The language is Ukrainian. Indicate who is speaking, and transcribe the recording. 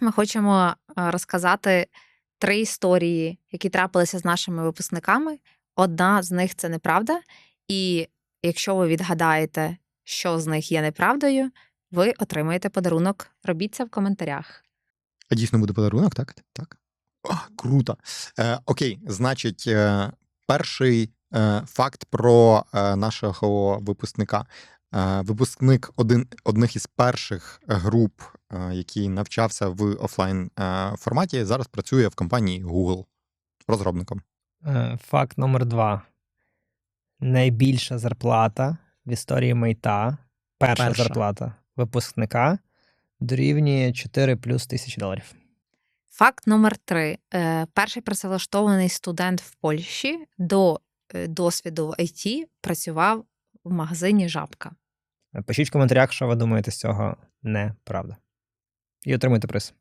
Speaker 1: Ми хочемо е, розказати три історії, які трапилися з нашими випускниками. Одна з них це неправда. І якщо ви відгадаєте, що з них є неправдою, ви отримаєте подарунок. Робіть це в коментарях.
Speaker 2: А дійсно буде подарунок, так? Так. О, круто. Е, окей, значить, е, перший е, факт про е, нашого випускника. Е, випускник один, одних із перших груп, який навчався в офлайн форматі, зараз працює в компанії Google розробником.
Speaker 3: Е, Факт номер два. Найбільша зарплата в історії Мейта, перша,
Speaker 1: Перша.
Speaker 3: зарплата випускника дорівнює 4 плюс тисяч доларів.
Speaker 1: Факт номер три. Е, Перший працевлаштований студент в Польщі до е, досвіду в IT працював в магазині Жабка.
Speaker 3: Пишіть в коментарях, що ви думаєте з цього неправда. E outra muito muita pressa.